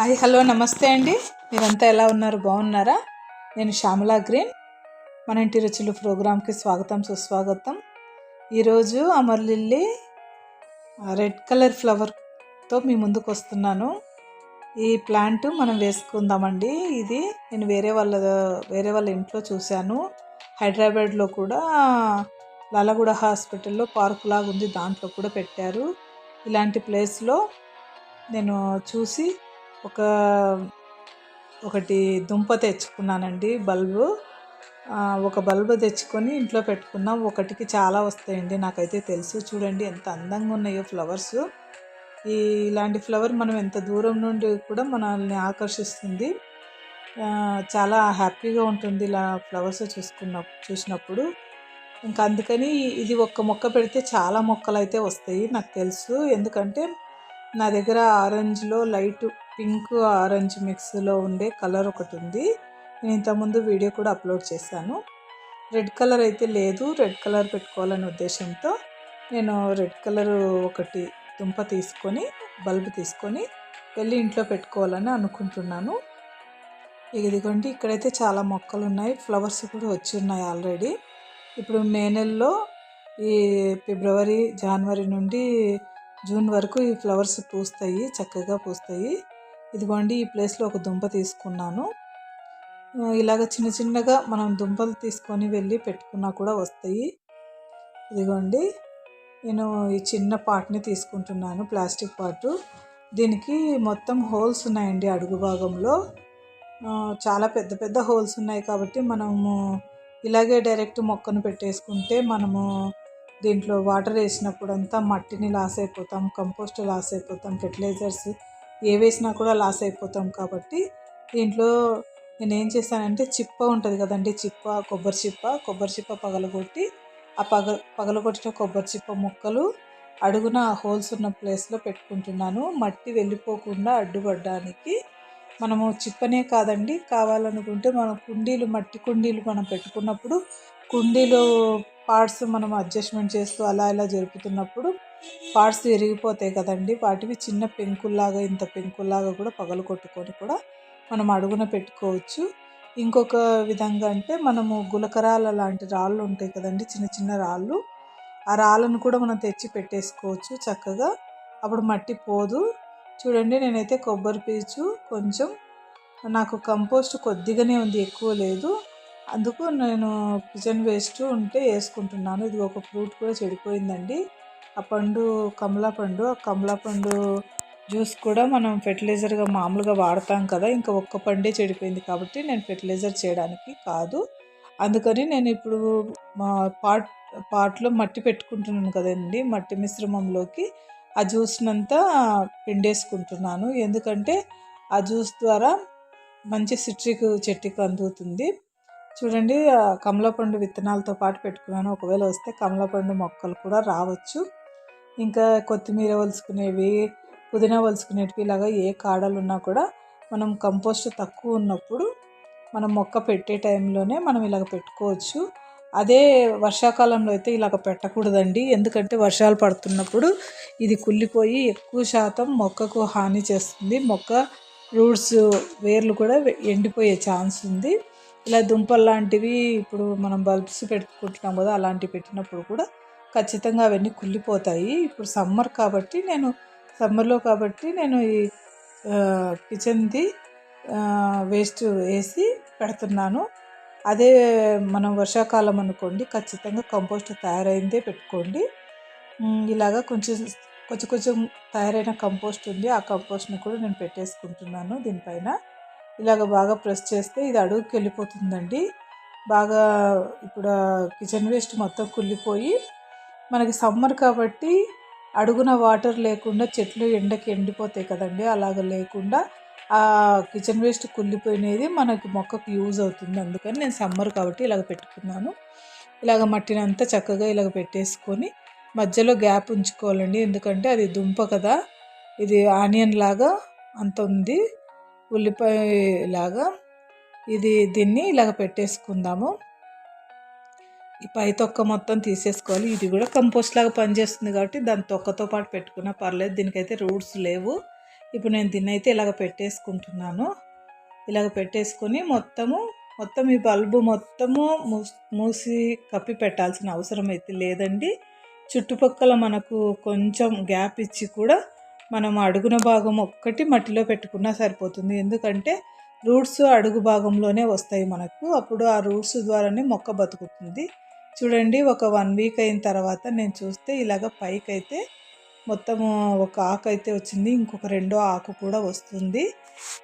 Hi hello నమస్తే అండి. మీరంతా ఎలా ఉన్నారు? బాగున్నారా? నేను శ్యామలా గ్రీన్. మన ఇంటి రుచులు ప్రోగ్రాంకి స్వాగతం సుస్వాగతం. ఈరోజు అమర్లిల్లి రెడ్ కలర్ ఫ్లవర్తో మీ ముందుకు వస్తున్నాను. ఈ ప్లాంట్ మనం వేసుకుందామండి. ఇది నేను వేరే వాళ్ళ వేరే వాళ్ళ ఇంట్లో చూశాను. హైదరాబాద్లో కూడా లాలగూడ హాస్పిటల్లో పార్క్ లాగా ఉంది దాంట్లో కూడా పెట్టారు. ఇలాంటి ప్లేస్లో నేను చూసి ఒక ఒకటి దుంప తెచ్చుకున్నానండి బల్బు. ఒక బల్బు తెచ్చుకొని ఇంట్లో పెట్టుకున్నాం ఒకటికి చాలా వస్తాయండి నాకైతే తెలుసు. చూడండి ఎంత అందంగా ఉన్నాయో ఫ్లవర్స్. ఈ ఇలాంటి ఫ్లవర్ మనం ఎంత దూరం నుండి కూడా మనల్ని ఆకర్షిస్తుంది. చాలా హ్యాపీగా ఉంటుంది ఇలా ఫ్లవర్స్ చూసుకున్న చూసినప్పుడు. ఇంకా అందుకని ఇది ఒక్క మొక్క పెడితే చాలా మొక్కలు అయితే వస్తాయి నాకు తెలుసు. ఎందుకంటే నా దగ్గర ఆరెంజ్లో లైట్ పింక్ ఆరెంజ్ మిక్స్లో ఉండే కలర్ ఒకటి ఉంది నేను ఇంతకుముందు వీడియో కూడా అప్లోడ్ చేశాను. రెడ్ కలర్ అయితే లేదు. రెడ్ కలర్ పెట్టుకోవాలనే ఉద్దేశంతో నేను రెడ్ కలర్ ఒకటి దుంప తీసుకొని బల్బ్ తీసుకొని వెళ్ళి ఇంట్లో పెట్టుకోవాలని అనుకుంటున్నాను. ఇదిగోండి ఇక్కడైతే చాలా మొక్కలు ఉన్నాయి ఫ్లవర్స్ కూడా వచ్చి ఉన్నాయి ఆల్రెడీ. ఇప్పుడు మే నెలలో ఈ ఫిబ్రవరి జనవరి నుండి జూన్ వరకు ఈ ఫ్లవర్స్ పూస్తాయి. చక్కగా పూస్తాయి. ఇదిగోండి ఈ ప్లేస్లో ఒక దుంప తీసుకున్నాను. ఇలాగ చిన్న చిన్నగా మనం దుంపలు తీసుకొని వెళ్ళి పెట్టుకున్నా కూడా వస్తాయి. ఇదిగోండి నేను ఈ చిన్న పాట్ని తీసుకుంటున్నాను ప్లాస్టిక్ పాటు. దీనికి మొత్తం హోల్స్ ఉన్నాయండి అడుగు భాగంలో. చాలా పెద్ద పెద్ద హోల్స్ ఉన్నాయి కాబట్టి మనము ఇలాగే డైరెక్ట్ మొక్కను పెట్టేసుకుంటే మనము దీంట్లో వాటర్ వేసినప్పుడు అంతా మట్టిని లాస్ అయిపోతాం కంపోస్ట్ లాస్ అయిపోతాం ఫెర్టిలైజర్స్ ఏ వేసినా కూడా లాస్ అయిపోతాం కాబట్టి దీంట్లో నేను ఏం చేశానంటే చిప్ప ఉంటుంది కదండి చిప్ప కొబ్బరి చిప్ప. కొబ్బరి చిప్ప పగలగొట్టి ఆ పగ పగలగొట్టిన కొబ్బరి చిప్ప ముక్కలు అడుగున హోల్స్ ఉన్న ప్లేస్లో పెట్టుకుంటున్నాను. మట్టి వెళ్ళిపోకుండా అడ్డుపడడానికి మనము చిప్పనే కాదండి కావాలనుకుంటే మనం కుండీలు మట్టి కుండీలు మనం పెట్టుకున్నప్పుడు కుండీలు పార్ట్స్ మనం అడ్జస్ట్మెంట్ చేస్తూ అలా ఇలా జరుపుతున్నప్పుడు పార్ట్స్ విరిగిపోతాయి కదండి. వాటివి చిన్న పెంకుల్లాగా ఇంత పెంకుల్లాగా కూడా పగలు కొట్టుకొని కూడా మనం అడుగున పెట్టుకోవచ్చు. ఇంకొక విధంగా అంటే మనము గులకరాల లాంటి రాళ్ళు ఉంటాయి కదండి చిన్న చిన్న రాళ్ళు. ఆ రాళ్ళను కూడా మనం తెచ్చి పెట్టేసుకోవచ్చు చక్కగా. అప్పుడు మట్టి పోదు. చూడండి నేనైతే కొబ్బరి పీచు కొంచెం నాకు కంపోస్ట్ కొద్దిగానే ఉంది ఎక్కువ లేదు. అందుకు నేను కిచెన్ వేస్ట్ ఉంటే వేసుకుంటున్నాను. ఇది ఒక ఫ్రూట్ కూడా చెడిపోయిందండి. ఆ పండు కమలా పండు ఆ కమలా పండు జ్యూస్ కూడా మనం ఫెర్టిలైజర్గా మామూలుగా వాడతాం కదా ఇంకా ఒక్క పండే చెడిపోయింది కాబట్టి నేను ఫెర్టిలైజర్ చేయడానికి కాదు. అందుకని నేను ఇప్పుడు మా పాట్ పాట్లో మట్టి పెట్టుకుంటున్నాను కదండి మట్టి మిశ్రమంలోకి ఆ జ్యూస్నంతా పిండేసుకుంటున్నాను. ఎందుకంటే ఆ జ్యూస్ ద్వారా మంచి సిట్రిక్ చెట్టుకి అందుతుంది. చూడండి కమలపండు విత్తనాలతో పాటు పెట్టుకున్నాను. ఒకవేళ వస్తే కమలపండు మొక్కలు కూడా రావచ్చు. ఇంకా కొత్తిమీర వలుసుకునేవి పుదీనా వలుసుకునేటివి ఇలాగా ఏ కాడలు ఉన్నా కూడా మనం కంపోస్ట్ తక్కువ ఉన్నప్పుడు మనం మొక్క పెట్టే టైంలోనే మనం ఇలాగ పెట్టుకోవచ్చు. అదే వర్షాకాలంలో అయితే ఇలాగ పెట్టకూడదండి. ఎందుకంటే వర్షాలు పడుతున్నప్పుడు ఇది కుళ్ళిపోయి ఎక్కువ శాతం మొక్కకు హాని చేస్తుంది. మొక్క రూట్స్ వేర్లు కూడా ఎండిపోయే ఛాన్స్ ఉంది. ఇలా దుంపలు లాంటివి ఇప్పుడు మనం బల్బ్స్ పెట్టుకుంటున్నాం కదా అలాంటివి పెట్టినప్పుడు కూడా ఖచ్చితంగా అవన్నీ కుళ్ళిపోతాయి. ఇప్పుడు సమ్మర్ కాబట్టి నేను సమ్మర్లో కాబట్టి నేను ఈ కిచెన్ది వేస్ట్ వేసి పెడుతున్నాను. అదే మనం వర్షాకాలం అనుకోండి ఖచ్చితంగా కంపోస్ట్ తయారైందే పెట్టుకోండి. ఇలాగా కొంచెం కొంచెం కొంచెం తయారైన కంపోస్ట్ ఉంది. ఆ కంపోస్ట్ని కూడా నేను పెట్టేసుకుంటున్నాను దీనిపైన. ఇలాగ బాగా ప్రెస్ చేస్తే ఇది అడుగుకి వెళ్ళిపోతుందండి. బాగా ఇప్పుడు కిచెన్ వేస్ట్ మొత్తం కుళ్ళిపోయి మనకి సమ్మర్ కాబట్టి అడుగున వాటర్ లేకుండా చెట్లు ఎండకి ఎండిపోతాయి కదండి. అలాగ లేకుండా ఆ కిచెన్ వేస్ట్ కుళ్ళిపోయినది మనకి మొక్కకు యూజ్ అవుతుంది. అందుకని నేను సమ్మర్ కాబట్టి ఇలాగ పెట్టుకున్నాను. ఇలాగ మట్టిని అంతా చక్కగా ఇలాగ పెట్టేసుకొని మధ్యలో గ్యాప్ ఉంచుకోవాలండి. ఎందుకంటే అది దుంప కదా. ఇది ఆనియన్ లాగా అంత ఉంది. ఉల్లిపాయ లాగా ఇది దీన్ని ఇలాగ పెట్టేసుకుందాము. ఈ పై తొక్క మొత్తం తీసేసుకోవాలి. ఇది కూడా కంపోస్ట్ లాగా పనిచేస్తుంది కాబట్టి దాని తొక్కతో పాటు పెట్టుకున్నా పర్లేదు. దీనికైతే రూట్స్ లేవు. ఇప్పుడు నేను దీన్ని అయితే ఇలాగ పెట్టేసుకుంటున్నాను. ఇలాగ పెట్టేసుకొని మొత్తము మొత్తం ఈ బల్బు మొత్తము మూసి కప్పి పెట్టాల్సిన అవసరం అయితే లేదండి. చుట్టుపక్కల మనకు కొంచెం గ్యాప్ ఇచ్చి కూడా మనం అడుగున భాగం ఒక్కటి మట్టిలో పెట్టుకున్నా సరిపోతుంది. ఎందుకంటే రూట్స్ అడుగు భాగంలోనే వస్తాయి మనకు. అప్పుడు ఆ రూట్స్ ద్వారానే మొక్క బతుకుతుంది. చూడండి ఒక వన్ వీక్ అయిన తర్వాత నేను చూస్తే ఇలాగ పైకి అయితే మొత్తం ఒక ఆకు అయితే వచ్చింది ఇంకొక రెండో ఆకు కూడా వస్తుంది.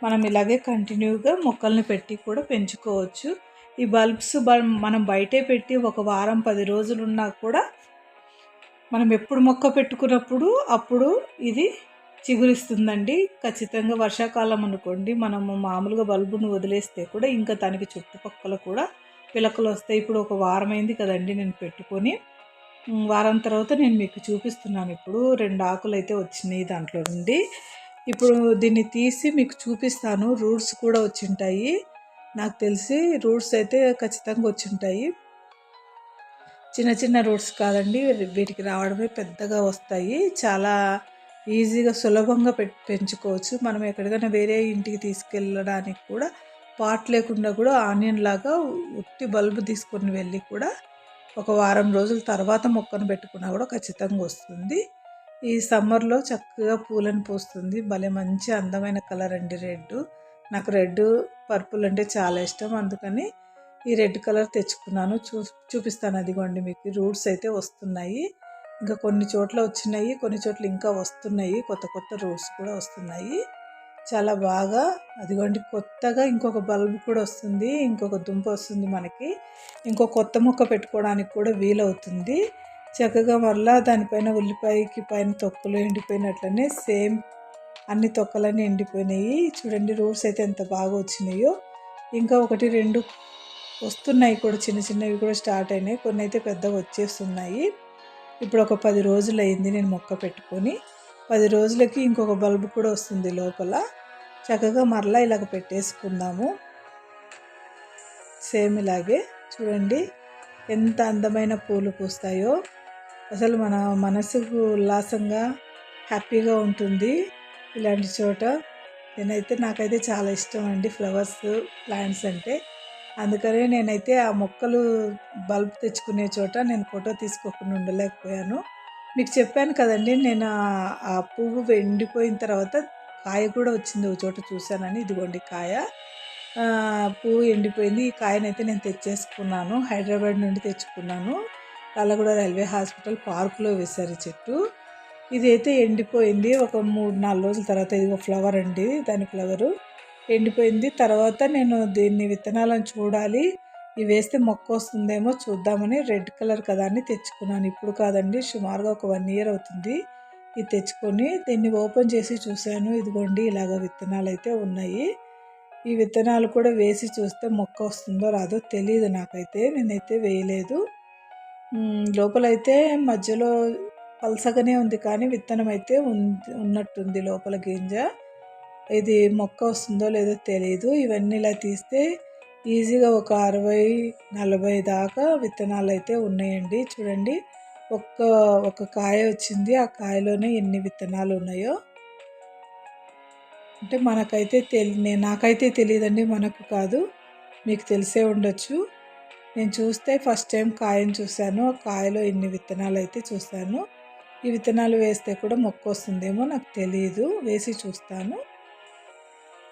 మనం ఇలాగే కంటిన్యూగా మొక్కల్ని పెట్టి కూడా పెంచుకోవచ్చు. ఈ బల్బ్స్ బ- మనం బయటే పెట్టి ఒక వారం పది రోజులు ఉన్నా కూడా మనం ఎప్పుడు మొక్క పెట్టుకున్నప్పుడు అప్పుడు ఇది చిగురిస్తుందండి. ఖచ్చితంగా వర్షాకాలం అనుకోండి మనము మామూలుగా బల్బును వదిలేస్తే కూడా ఇంకా దానికి చుట్టుపక్కల కూడా పిలకలు వస్తాయి. ఇప్పుడు ఒక వారం అయింది కదండి నేను పెట్టుకొని. వారం తర్వాత నేను మీకు చూపిస్తున్నాను. ఇప్పుడు రెండు ఆకులు అయితే వచ్చినాయి దాంట్లో నుండి. ఇప్పుడు దీన్ని తీసి మీకు చూపిస్తాను. రూట్స్ కూడా వచ్చింటాయి. నాకు తెలిసి రూట్స్ అయితే ఖచ్చితంగా వచ్చింటాయి. చిన్న చిన్న రూట్స్ కాదండి. వీటికి రావడమే పెద్దగా వస్తాయి. చాలా ఈజీగా సులభంగా పె పెంచుకోవచ్చు. మనం ఎక్కడికైనా వేరే ఇంటికి తీసుకెళ్ళడానికి కూడా పాట్ లేకుండా కూడా ఆనియన్ లాగా ఉట్టి బల్బు తీసుకొని వెళ్ళి కూడా ఒక వారం రోజుల తర్వాత మొక్కను పెట్టుకున్నా కూడా ఖచ్చితంగా వస్తుంది. ఈ సమ్మర్లో చక్కగా పూలను పూస్తుంది. భలే మంచి అందమైన కలర్ అండి రెడ్. నాకు రెడ్ పర్పుల్ అంటే చాలా ఇష్టం. అందుకని ఈ రెడ్ కలర్ తెచ్చుకున్నాను. చూ చూపిస్తాను అదిగోండి మీకు. రూట్స్ అయితే వస్తున్నాయి. ఇంకా కొన్ని చోట్ల వచ్చినాయి కొన్ని చోట్ల ఇంకా వస్తున్నాయి. కొత్త కొత్త రూట్స్ కూడా వస్తున్నాయి. చాలా బాగా. అదిగోండి కొత్తగా ఇంకొక బల్బ్ కూడా వస్తుంది. ఇంకొక దుంప వస్తుంది మనకి. ఇంకో కొత్త మొక్క పెట్టుకోవడానికి కూడా వీలవుతుంది. చక్కగా మళ్ళా దానిపైన ఉల్లిపాయకి పైన తొక్కలు ఎండిపోయినట్లనే సేమ్ అన్ని తొక్కలన్నీ ఎండిపోయినాయి. చూడండి రూట్స్ అయితే ఎంత బాగా వచ్చినాయో. ఇంకా ఒకటి రెండు వస్తున్నాయి కూడా. చిన్న చిన్నవి కూడా స్టార్ట్ అయినాయి. కొన్ని అయితే పెద్దగా వచ్చేస్తున్నాయి. ఇప్పుడు ఒక పది రోజులు అయింది నేను మొక్క పెట్టుకొని. పది రోజులకి ఇంకొక బల్బు కూడా వస్తుంది లోపల. చక్కగా మరలా ఇలాగ పెట్టేసుకుందాము. సేమ్ ఇలాగే. చూడండి ఎంత అందమైన పూలు పూస్తాయో. అసలు మన మనసుకు ఉల్లాసంగా హ్యాపీగా ఉంటుంది ఇలాంటి చోట. నేనైతే నాకైతే చాలా ఇష్టం అండి ఫ్లవర్స్ ప్లాంట్స్ అంటే. అందుకనే నేనైతే ఆ మొక్కలు బల్బ్ తెచ్చుకునే చోట నేను ఫోటో తీసుకోకుండా ఉండలేకపోయాను. మీకు చెప్పాను కదండి నేను ఆ- పువ్వు ఎండిపోయిన తర్వాత కాయ కూడా వచ్చింది ఒక చోట చూశానని. ఇదిగోండి కాయ. పువ్వు ఎండిపోయింది. ఈ కాయనైతే నేను తెచ్చేసుకున్నాను. హైదరాబాద్ నుండి తెచ్చుకున్నాను. కూడా రైల్వే హాస్పిటల్ పార్కులో వేశారు చెట్టు. ఇది అయితే ఎండిపోయింది. ఒక మూడు నాలుగు రోజుల తర్వాత ఇది ఒక ఫ్లవర్ అండి దాని ఫ్లవరు. ఎండిపోయింది. తర్వాత నేను దీన్ని విత్తనాలను చూడాలి. ఇవి వేస్తే మొక్క వస్తుందేమో చూద్దామని రెడ్ కలర్ కదా అని తెచ్చుకున్నాను. ఇప్పుడు కాదండి సుమారుగా ఒక వన్ ఇయర్ అవుతుంది. ఇది తెచ్చుకొని దీన్ని ఓపెన్ చేసి చూశాను. ఇదిగోండి ఇలాగ విత్తనాలు అయితే ఉన్నాయి. ఈ విత్తనాలు కూడా వేసి చూస్తే మొక్క వస్తుందో రాదో తెలియదు నాకైతే. నేనైతే వేయలేదు. లోపలైతే మధ్యలో పలసగానే ఉంది కానీ విత్తనం అయితే ఉన్నట్టుంది లోపల గింజ. ఇది మొక్క వస్తుందో లేదో తెలియదు ఇవన్నీ ఇలా తీస్తే ఈజీగా ఒక అరవై నలభై దాకా విత్తనాలు అయితే ఉన్నాయండి. చూడండి ఒక్క ఒక కాయ వచ్చింది. ఆ కాయలోనే ఎన్ని విత్తనాలు ఉన్నాయో అంటే మనకైతే తెలి నాకైతే తెలియదండి మనకు కాదు. మీకు తెలిసే ఉండొచ్చు. నేను చూస్తే ఫస్ట్ టైం కాయను చూశాను. ఆ కాయలో ఎన్ని విత్తనాలు అయితే చూశాను. ఈ విత్తనాలు వేస్తే కూడా మొక్క వస్తుందేమో నాకు తెలియదు వేసి చూస్తాను.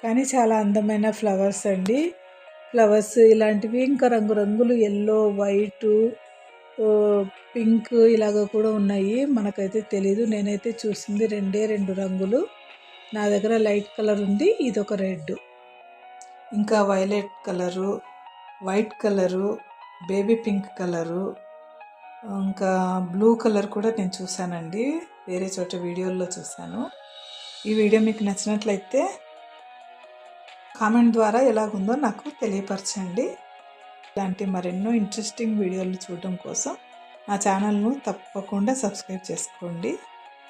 కానీ చాలా అందమైన ఫ్లవర్స్ అండి. ఫ్లవర్స్ ఇలాంటివి ఇంకా రంగురంగులు ఎల్లో వైటు పింక్ ఇలాగ కూడా ఉన్నాయి. మనకైతే తెలీదు. నేనైతే చూసింది రెండే రెండు రంగులు. నా దగ్గర లైట్ కలర్ ఉంది ఇది ఒక రెడ్ ఇంకా violet colour white colour baby pink colour ఇంకా బ్లూ కలర్ కూడా నేను చూశానండి. వేరే చోట వీడియోల్లో చూశాను. ఈ వీడియో మీకు నచ్చినట్లయితే కామెంట్ ద్వారా ఎలాగుందో నాకు తెలియపరచండి. ఇలాంటి మరెన్నో ఇంట్రెస్టింగ్ వీడియోలు చూడడం కోసం నా ఛానల్ను తప్పకుండా సబ్స్క్రైబ్ చేసుకోండి.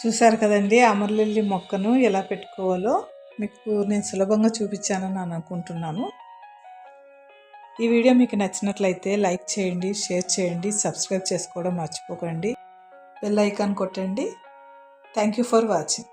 చూశారు కదండి అమర్లిల్లీ మొక్కను ఎలా పెట్టుకోవాలో? మీకు నేను సులభంగా చూపించానని నేను అనుకుంటున్నాను. ఈ వీడియో మీకు నచ్చినట్లయితే లైక్ చేయండి షేర్ చేయండి సబ్స్క్రైబ్ చేసుకోవడం మర్చిపోకండి. బెల్ ఐకాన్ కొట్టండి. Thank you for watching.